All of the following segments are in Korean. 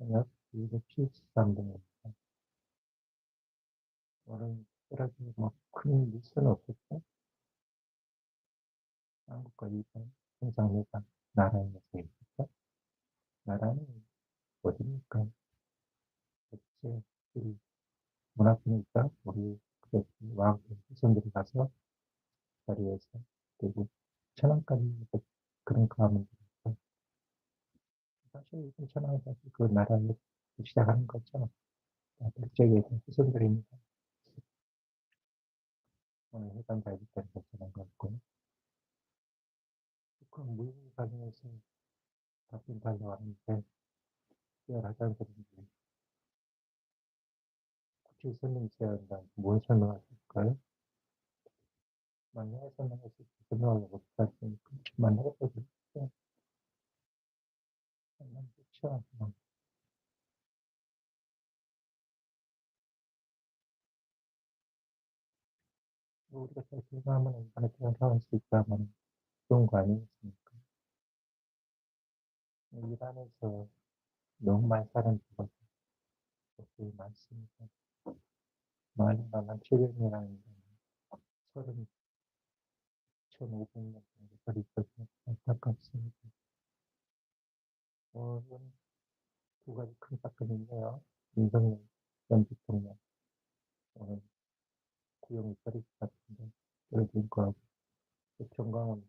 저녁 273분입니다. 오늘 특별하게 뭐큰 뉴스는 없었죠? 한국과 일본 정상회담 나라에서 있었죠? 나라는 어디입니까? 대체 우리 문화권이니까 우리 그 왕들 후손들이 가서 자리에서 그리고 천안까지 그런 있어. 사실 천안은 사실 그 나라를 시작하는 거죠. 일제의 후손들입니다. 오늘 회담 발기까지 결정한 것 같고요. 북한 무인 관련해서 답변 달려왔는데 특별하다는 소리인데 구체적 설명이 있어야 한다. 뭘 설명하실까요? 만약에 설명했을 때 설명하려고 못하시니까 만약에 또 그렇죠. 만 뭐. 우리가 잘 생각하면 인간에 대한 수 있다면 좋은 거 아니겠습니까? 이란에서 너무 많이 사는 죽어서 되게 많습니다. 많이가 한 700명이라는 서른 1,500명 정도 있거든요. 안타깝습니다. 오늘은 두 가지 큰 사건이 있네요. 윤석열 전 대통령 오늘 구형이 떨어질 것 같은데 떨어질 거하고 정광훈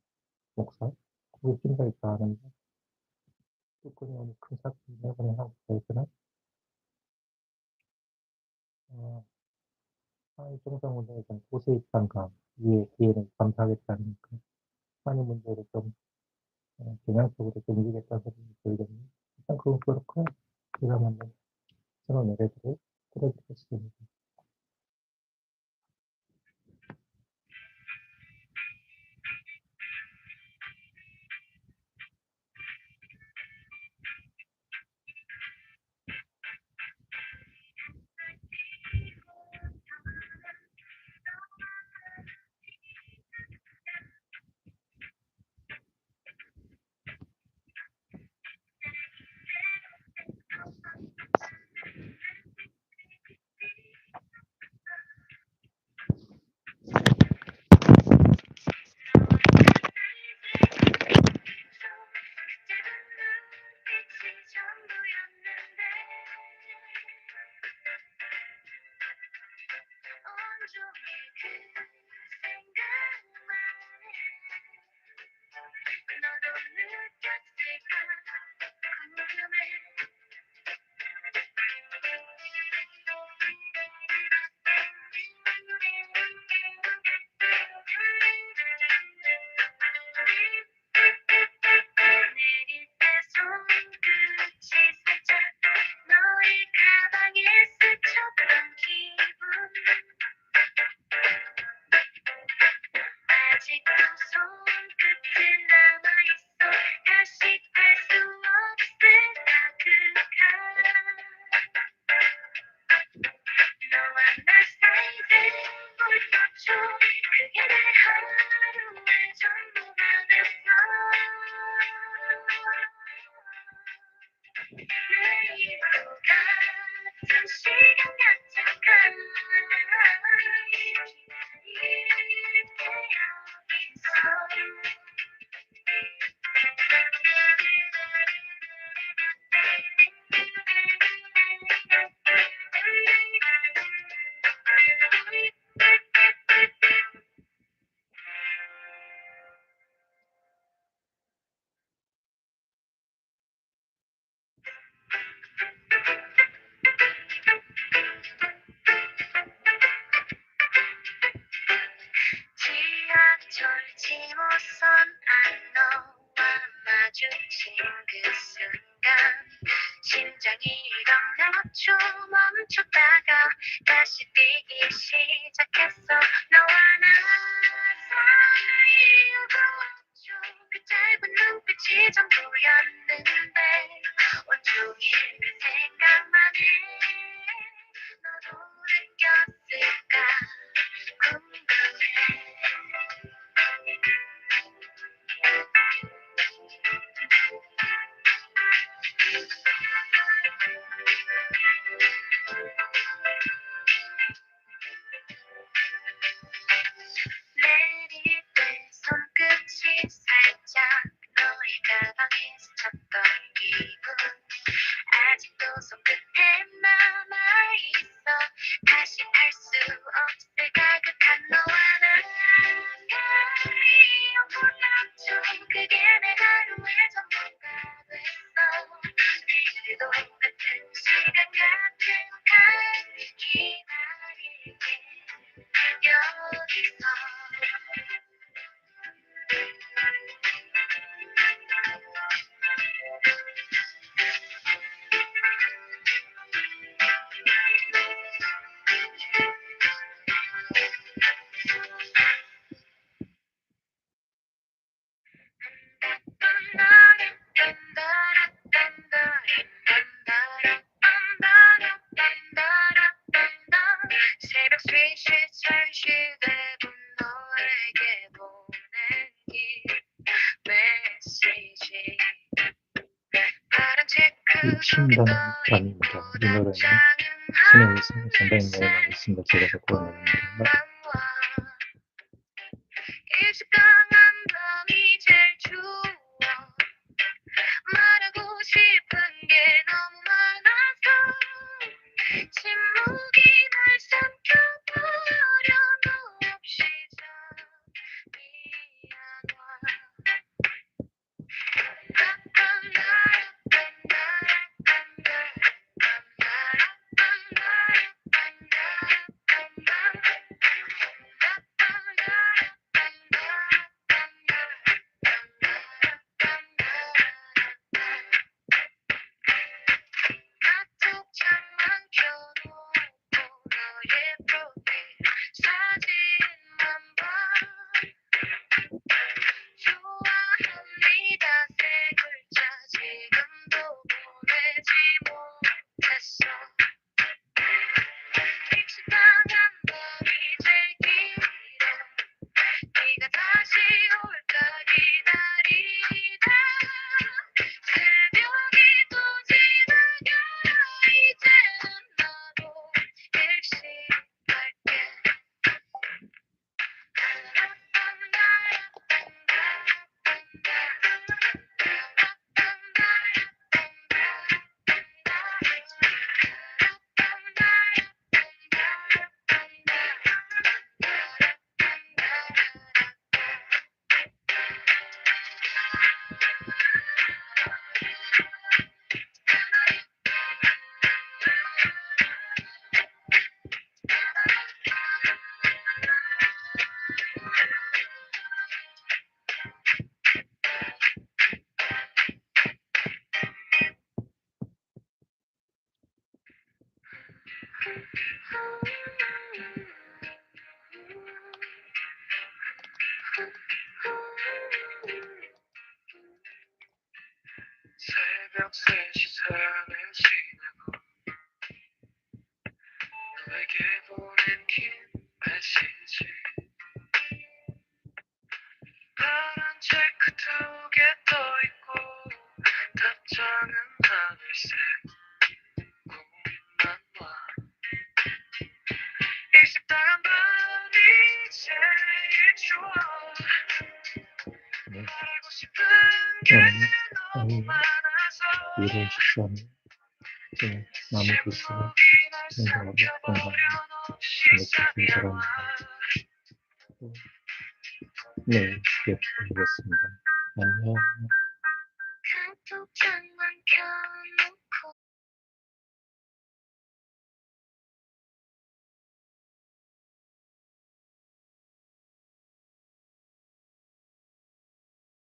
목사 그거 찐다 있다 하는데 조건이 오늘 큰 사건이 이번에 한국사에서는 어, 한일 정상운동에서는 고세 입장과 이에 기회는 감사하겠다니까 한일 문제를 좀 어, 경향적으로 좀 움직였다는 소리 들거든요. 일단 그건 그렇고 제가 만든 새로운 노래들을 들어드리겠습니다. 안 너와 마주친 그 순간 심장이 일어나죠 멈췄다가 다시 뛰기 시작했어 너와 나 사이 우거웠죠 그 짧은 눈빛이 전부였네. 신다는 밤입니다. 이 노래는 신의 상당히 내용이 있습니다. 제가 갖고 온 노래입니다. 새벽 3시 사랑을 지내고 너에게 보낸 긴 메시지. 파란 체크톡에 떠있고 답장은 하늘색 일식당한 밤이 제일 좋아 네. 말하고 싶은 게 오늘 너무 오늘 많아서 이런 식사는 네, 나무 글씨가 생각하고 건강하고 이렇게 사람입니다. 네, 기억해보겠습니다. 안녕.